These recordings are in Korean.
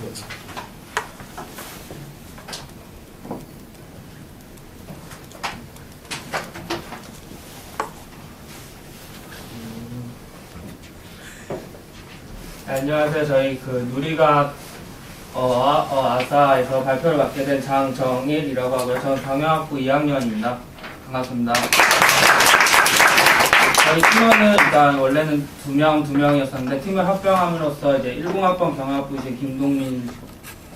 네, 안녕하세요. 저희 그 누리가 어, 어, 아사에서 발표를 맡게 된 장정일이라고 하고요. 저는 경영학부 2학년입니다. 반갑습니다. 저희 팀원은 일단 원래는 두 명, 두 명이었었는데 팀을 합병함으로써 이제 10학번 경영학부이신 김동민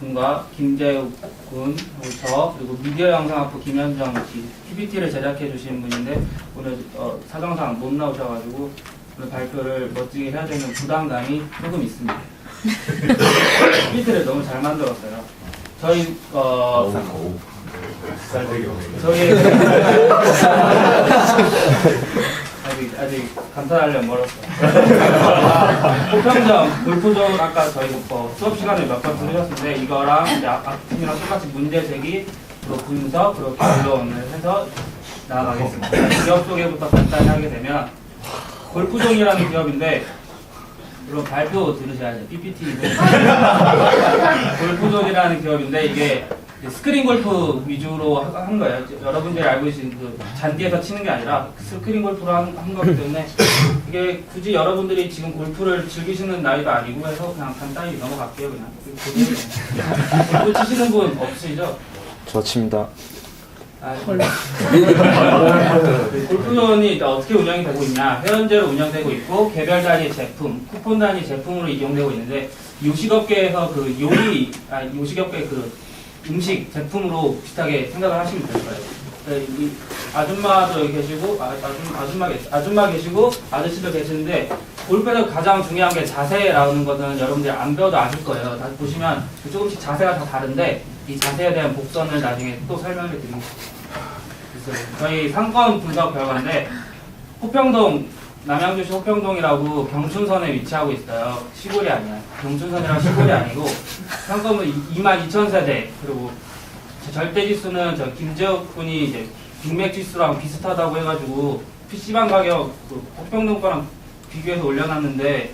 군과 김재욱 군, 그리고 저, 그리고 미디어 영상학부 김현정 씨, PPT를 제작해 주신 분인데 오늘 어, 사정상 못 나오셔가지고 오늘 발표를 멋지게 해야 되는 부담감이 조금 있습니다. PPT를 너무 잘 만들었어요. 저희 어, 저희 아직 감탄하려면 멀었어요. 호평점 골프전 아까 저희 뭐 수업 시간에 몇 번 들으셨는데 이거랑 이제 아침이랑 똑같이 문제 제기 그리고 분석 그리고 결론을 해서 나아가겠습니다. 기업 소개부터 간단히 하게 되면 골프존이라는 기업인데 물론 발표 들으셔야죠. PPT. 골프존이라는 기업인데 이게 스크린 골프 위주로 하- 한 거예요. 여러분들이 알고 계신 그 잔디에서 치는 게 아니라 스크린 골프로 한, 한 거기 때문에 이게 굳이 여러분들이 지금 골프를 즐기시는 나이도 아니고 해서 그냥 간단히 넘어갈게요. 그냥. 골프 치시는 분 없으시죠? 저 칩니다. 아, 골프존이 일단 어떻게 운영이 되고 있냐 회원제로 운영되고 있고 개별 단위 제품, 쿠폰 단위 제품으로 이용되고 있는데 요식업계에서 그 요리, 아 요식업계 그 음식 제품으로 비슷하게 생각을 하시면 될 거예요. 네, 이 아줌마도 여기 계시고 아, 아줌, 아줌마 계시, 아줌마 계시고 아저씨도 계시는데 골프에서 가장 중요한 게 자세라는 것은 여러분들이 안 배워도 아실 거예요. 다 보시면 조금씩 자세가 다 다른데 이 자세에 대한 복선을 나중에 또 설명을 드리겠습니다. 저희 상권 분석 결과인데 호평동 남양주시 호평동이라고 경춘선에 위치하고 있어요. 시골이 아니야. 경춘선이랑 시골이 아니고 상권은 2만 2천 세대 그리고 절대 지수는 저 김재욱 군이 이제 빅맥 지수랑 비슷하다고 해가지고 PC방 가격 그 호평동 거랑 비교해서 올려놨는데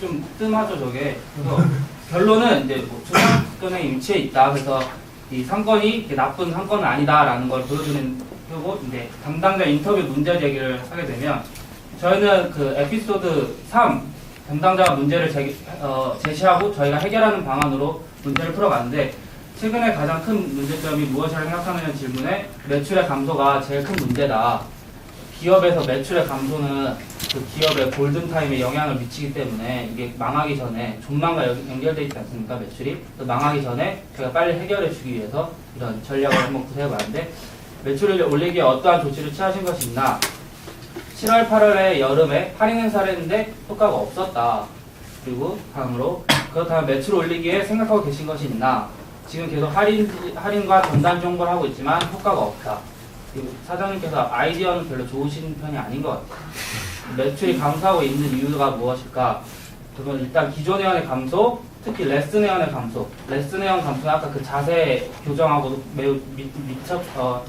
좀 뜸하죠 저게. 그래서 결론은 이제 뭐 중앙권에 위치해 있다. 그래서 이 상권이 나쁜 상권은 아니다라는 걸 보여주는 거고 이제 담당자 인터뷰 문제 제기를 하게 되면 저희는 그 에피소드 3 담당자가 문제를 제기, 어, 제시하고 저희가 해결하는 방안으로 문제를 풀어갔는데 최근에 가장 큰 문제점이 무엇이라고 생각하느냐 질문에 매출의 감소가 제일 큰 문제다. 기업에서 매출의 감소는 그 기업의 골든타임에 영향을 미치기 때문에 이게 망하기 전에 존망과 연- 연결되어 있지 않습니까 매출이 그 망하기 전에 저희가 빨리 해결해 주기 위해서 이런 전략을 한번 구사해 봤는데 매출을 올리기에 어떠한 조치를 취하신 것이 있나 7월 8월에 여름에 할인 행사를 했는데 효과가 없었다 그리고 다음으로 그렇다면 매출 올리기에 생각하고 계신 것이 있나 지금 계속 할인, 할인과 전단 정보를 하고 있지만 효과가 없다 사장님께서 아이디어는 별로 좋으신 편이 아닌 것 같아요 매출이 감소하고 있는 이유가 무엇일까? 그건 일단 기존 회원의 감소, 특히 레슨 회원의 감소. 레슨 회원 감소는 아까 그 자세 교정하고도 매우 미, 밀접, 어,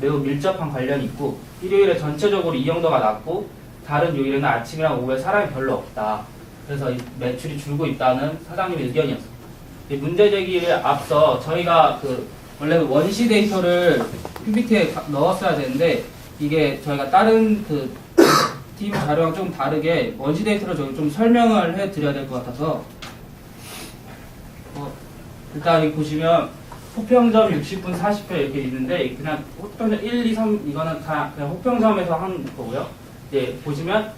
매우 밀접한 관련이 있고 일요일에 전체적으로 이용도가 낮고 다른 요일에는 아침이랑 오후에 사람이 별로 없다. 그래서 이 매출이 줄고 있다는 사장님의 의견이었습니다. 이 문제 제기를 앞서 저희가 그 원래 원시 데이터를 PPT에 넣었어야 되는데 이게 저희가 다른 그 팀 자료랑 좀 다르게 원시 데이터를 저희 좀 설명을 해드려야 될 것 같아서 어, 일단 보시면 호평점 60분 40회 이렇게 있는데 그냥 호평점 1, 2, 3 이거는 다 그냥 호평점에서 한 거고요. 이제 보시면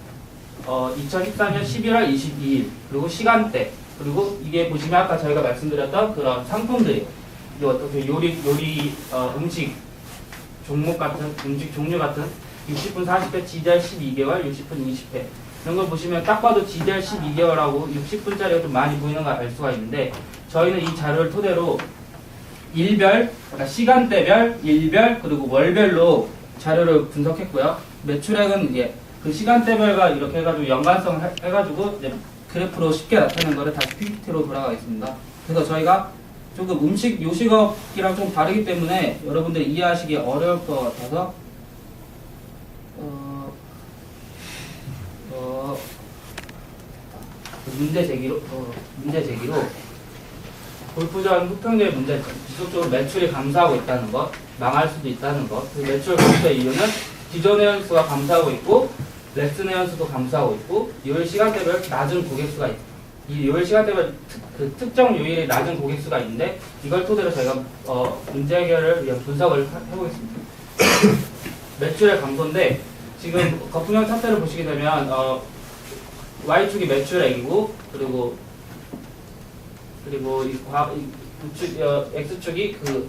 어, 2014년 11월 22일 그리고 시간대 그리고 이게 보시면 아까 저희가 말씀드렸던 그런 상품들이 어떻게 요리 요리 어, 음식 종목 같은 음식 종류 같은 60분 40회 지젤 12개월 60분 20회 이런 걸 보시면 딱 봐도 지젤 12개월하고 60분짜리가 좀 많이 보이는 걸 알 수가 있는데 저희는 이 자료를 토대로 일별, 그러니까 시간대별, 일별 그리고 월별로 자료를 분석했고요. 매출액은 이제 그 시간대별과 이렇게 해가지고 연관성을 해- 해가지고 이제 그래프로 쉽게 나타낸 거를 다시 PPT로 돌아가겠습니다. 그래서 저희가 조금 음식 요식업이랑 좀 다르기 때문에 여러분들이 이해하시기 어려울 것 같아서 어, 어, 문제 제기로 어, 문제 제기로 골프전 후평률의 문제점, 지속적으로 매출이 감소하고 있다는 것, 망할 수도 있다는 것, 그 매출 감소의 이유는 기존 회원수가 감소하고 있고, 레슨 회원수도 감소하고 있고, 요일 시간대별 낮은 고객수가 있다. 이 요일 시간대별 특, 그 특정 요일에 낮은 고객수가 있는데, 이걸 토대로 저희가 어, 문제 해결을 위한 분석을 하- 해보겠습니다. 매출의 감소인데, 지금 거품형 차트를 보시게 되면, 어, Y축이 매출액이고, 그리고 그리고 이 과, 이 우측, 어, X축이 그,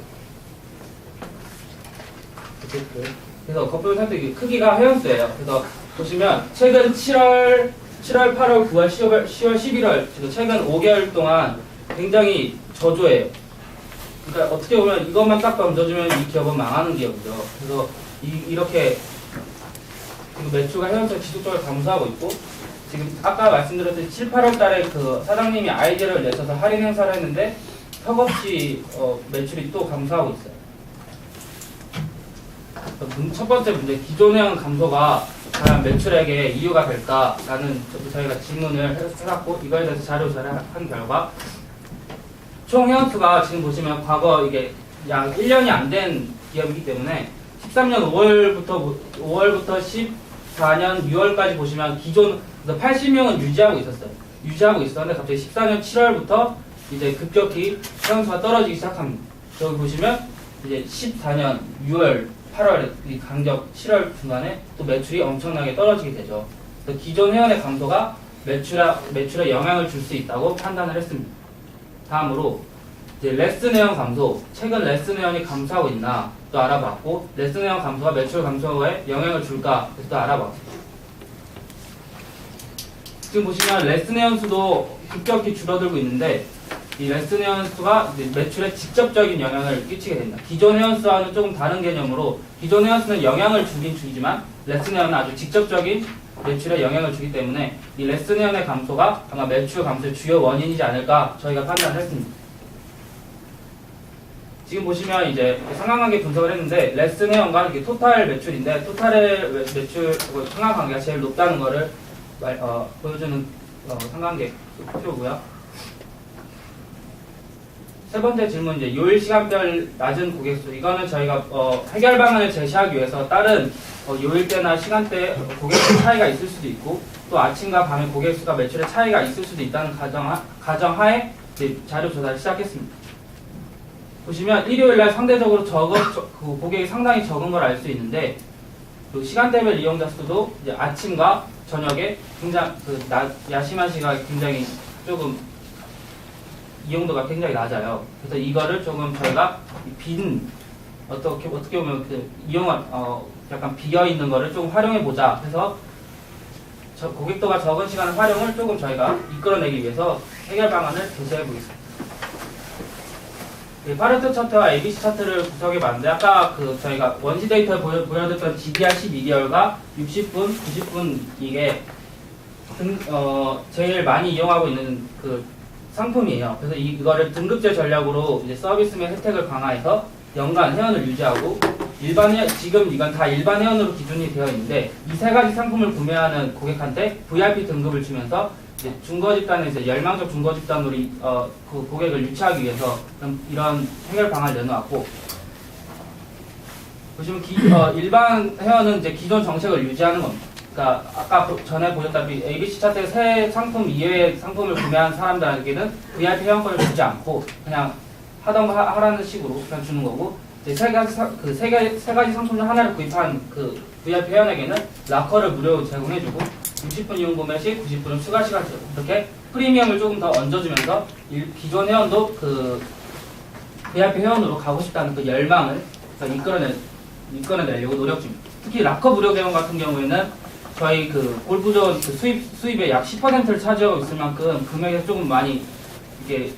그래서 거품 상태 이 크기가 회원수예요. 그래서 보시면 최근 7월, 7월, 8월, 9월, 10월, 10월, 11월, 지금 최근 5개월 동안 굉장히 저조해요. 그러니까 어떻게 보면 이것만 딱 던져주면 이 기업은 망하는 기업이죠. 그래서 이, 이렇게 매출과 회원수가 지속적으로 감소하고 있고 지금 아까 말씀드렸듯이 7, 8월 달에 그 사장님이 아이디어를 내셔서 할인 행사를 했는데 턱없이 어, 매출이 또 감소하고 있어요. 문- 첫 번째 문제, 기존 회원 감소가 과연 매출액의 이유가 될까라는 저- 저희가 질문을 해- 해갖고 이거에 대해서 자료 조사를 한 결과 총 회원수가 지금 보시면 과거 이게 약 1년이 안 된 기업이기 때문에 13년 5월부터 5월부터 14년 6월까지 보시면 기존 80명은 유지하고 있었어요. 유지하고 있었는데 갑자기 14년 7월부터 이제 급격히 회원수가 떨어지기 시작합니다. 여기 보시면 이제 14년 6월, 8월 이 강적 7월 중간에 또 매출이 엄청나게 떨어지게 되죠. 그래서 기존 회원의 감소가 매출에 매출에 영향을 줄 수 있다고 판단을 했습니다. 다음으로 이제 레슨 회원 감소, 최근 레슨 회원이 감소하고 있나 또 알아봤고 레슨 회원 감소가 매출 감소에 영향을 줄까 그래서 또 알아봤습니다. 지금 보시면 레슨 회원 수도 급격히 줄어들고 있는데 이 레슨 회원 수가 이제 매출에 직접적인 영향을 끼치게 된다. 기존 회원 수와는 조금 다른 개념으로 기존 회원 수는 영향을 주긴 주지만 레슨 회원은 아주 직접적인 매출에 영향을 주기 때문에 이 레슨 회원의 감소가 아마 매출 감소의 주요 원인이지 않을까 저희가 판단을 했습니다. 지금 보시면 이제 상관관계 분석을 했는데 레슨 회원과 이게 토탈 매출인데 토탈의 매- 매출 그 상관관계가 제일 높다는 거를 말- 어, 보여주는 어, 상관계 표고요. 세 번째 질문 이제 요일 시간별 낮은 고객 수 이거는 저희가 어, 해결 방안을 제시하기 위해서 다른 어, 요일대나 시간대 고객 수 차이가 있을 수도 있고 또 아침과 밤에 고객 수가 매출에 차이가 있을 수도 있다는 가정 가정하에 자료 조사를 시작했습니다. 보시면 일요일 날 상대적으로 적은 저- 그 고객이 상당히 적은 걸 알 수 있는데 그 시간대별 이용자 수도 이제 아침과 저녁에 굉장히 그 낮, 야심한 시각이 굉장히 조금 이용도가 굉장히 낮아요. 그래서 이거를 조금 저희가 이빈 어떻게 어떻게 보면 그 이용한 어 약간 비어 있는 거를 조금 활용해 보자 저 고객도가 적은 시간을 활용을 조금 저희가 이끌어내기 위해서 해결 방안을 제시해 보겠습니다. 이 파레토 차트와 ABC 차트를 구성해 봤는데 아까 그 저희가 원시 데이터에 보여, 보여드렸던 GDR 12개월과 60분, 90분 이게 등, 어, 제일 많이 이용하고 있는 그 상품이에요. 그래서 이- 이거를 등급제 전략으로 이제 서비스 및 혜택을 강화해서 연간 회원을 유지하고 일반 회 지금 이건 다 일반 회원으로 기준이 되어 있는데 이 세 가지 상품을 구매하는 고객한테 VIP 등급을 주면서 중거 집단에 이제 열망적 중거 집단으로 이- 어, 그 고객을 유치하기 위해서 이런 해결 방안을 내놓았고 보시면 기, 어, 일반 회원은 이제 기존 정책을 유지하는 겁니다. 그러니까 아까 보- 전에 보셨다시피 ABC 차트의 새 상품 이외의 상품을 구매한 사람들에게는 VIP 회원권을 주지 않고 그냥 하던 거 하- 하라는 식으로 그냥 주는 거고 이제 세 가지 사- 그 세 가지 세 가지 상품 중 하나를 구입한 그 VIP 회원에게는 락커를 무료로 제공해주고 60분 이용 구매 시 90분은 추가 시간 제공 이렇게 프리미엄을 조금 더 얹어주면서 일- 기존 회원도 그 VIP 회원으로 가고 싶다는 그 열망을 이끌어내 이끌어내려고 노력 중입니다. 특히 락커 무료 대원 같은 경우에는 저희 그 골프존 그 수입 수입의 약 10%를 차지하고 있을 만큼 금액이 조금 많이 이게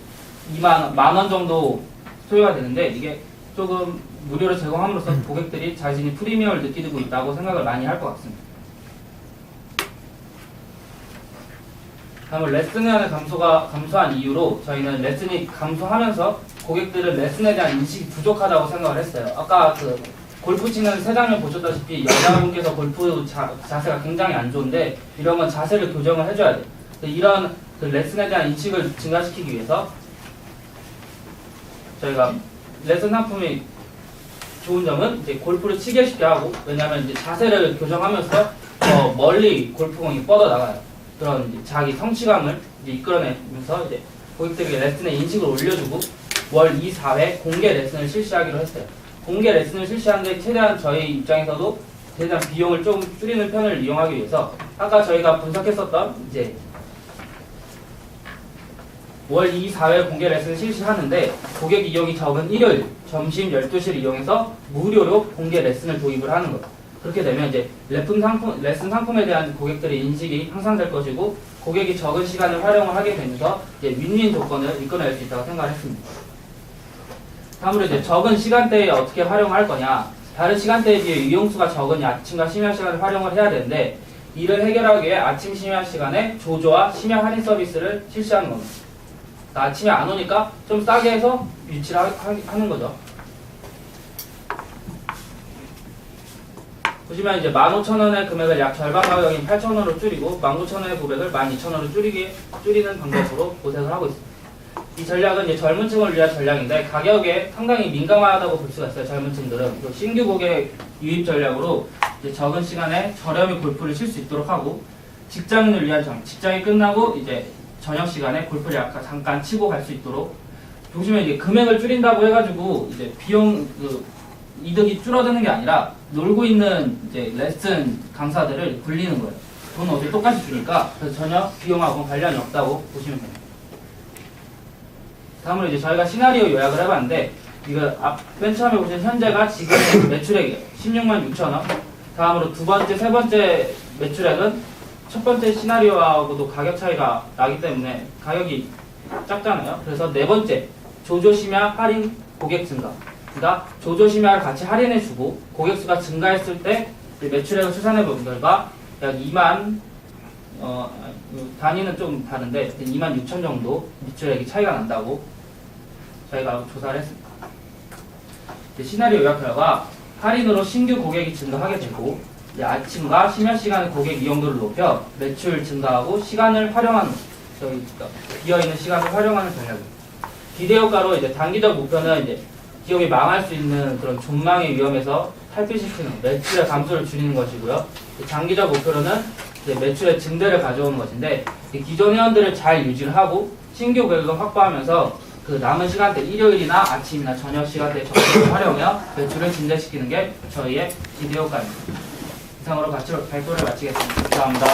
2만 만 원 정도 소요가 되는데 이게 조금 무료로 제공함으로써 고객들이 자신이 프리미엄을 느끼고 있다고 생각을 많이 할 것 같습니다. 다음은 레슨 회원의 감소가 감소한 이유로 저희는 레슨이 감소하면서 고객들은 레슨에 대한 인식이 부족하다고 생각을 했어요. 아까 그 골프 치는 세 장면 보셨다시피 여자분께서 골프 자, 자세가 굉장히 안 좋은데 이런 건 자세를 교정을 해줘야. 그래서 이런 그 레슨에 대한 인식을 증가시키기 위해서 저희가 레슨 상품이 좋은 점은 이제 골프를 치기 쉽게 하고 왜냐하면 이제 자세를 교정하면서 더 멀리 골프공이 뻗어 나가요. 그런 자기 성취감을 이끌어내면서 이제 고객들에게 레슨의 인식을 올려주고 월 2, 4회 공개 레슨을 실시하기로 했어요. 공개 레슨을 실시하는데 최대한 저희 입장에서도 최대한 비용을 좀 줄이는 편을 이용하기 위해서 아까 저희가 분석했었던 이제 월 2, 4회 공개 레슨 실시하는데 고객 이용이 적은 일요일 점심 12시를 이용해서 무료로 공개 레슨을 도입을 하는 거예요. 그렇게 되면 이제 레슨 상품, 레슨 상품에 대한 고객들의 인식이 향상될 것이고 고객이 적은 시간을 활용을 하게 되면서 이제 윈윈 조건을 이끌어낼 수 있다고 생각을 했습니다. 다음으로 이제 적은 시간대에 어떻게 활용할 거냐. 다른 시간대에 비해 이용수가 적은 아침과 심야 시간을 활용을 해야 되는데 이를 해결하기 위해 아침 심야 시간에 조조와 심야 할인 서비스를 실시하는 겁니다. 그러니까 아침에 안 오니까 좀 싸게 해서 유치를 하, 하- 하는 거죠. 보시면 이제 15,000원의 금액을 약 절반 가격인 8,000원으로 줄이고 19,000원의 금액을 12,000원으로 줄이기, 줄이는 방법으로 고생을 하고 있습니다. 이 전략은 이제 젊은 층을 위한 전략인데 가격에 상당히 민감하다고 볼 수가 있어요. 젊은 층들은 신규 고객 유입 전략으로 적은 시간에 저렴히 골프를 칠 수 있도록 하고 직장인을 위한 전 직장이 끝나고 이제 저녁 시간에 골프를 약간 잠깐 치고 갈 수 있도록 보시면 이제 금액을 줄인다고 해가지고 이제 비용 그 이득이 줄어드는 게 아니라 놀고 있는 이제 레슨 강사들을 굴리는 거예요. 돈은 어차피 똑같이 주니까 그래서 전혀 비용하고 관련이 없다고 보시면 됩니다. 다음으로 이제 저희가 시나리오 요약을 해봤는데 이거 앞맨 처음에 보신 현재가 지금 매출액이에요. 16만 6천 원. 다음으로 두 번째, 세 번째 매출액은 첫 번째 시나리오하고도 가격 차이가 나기 때문에 가격이 작잖아요. 그래서 네 번째 조조 심야 할인 고객 증가. 그러니까 조조심야를 같이 할인해주고 고객 수가 증가했을 때 매출액을 추산해 본 결과 약 2만 어, 그 단위는 좀 다른데 2만 6천 정도 매출액이 차이가 난다고 저희가 조사를 했습니다. 시나리오 요약 결과 할인으로 신규 고객이 증가하게 되고 아침과 심야 시간 고객 이용도를 높여 매출 증가하고 시간을 활용하는 저희 비어 있는 시간을 활용하는 전략입니다. 기대 효과로 이제 단기적 목표는 이제 기업이 망할 수 있는 그런 존망의 위험에서 탈피시키는 매출의 감소를 줄이는 것이고요. 장기적 목표로는 매출의 증대를 가져오는 것인데 이 기존 회원들을 잘 유지를 하고 신규 고객을 확보하면서 그 남은 시간대 일요일이나 아침이나 저녁 시간대에 적극 활용하여 매출을 증대시키는 게 저희의 기대 효과입니다. 이상으로 발표를 마치겠습니다. 감사합니다.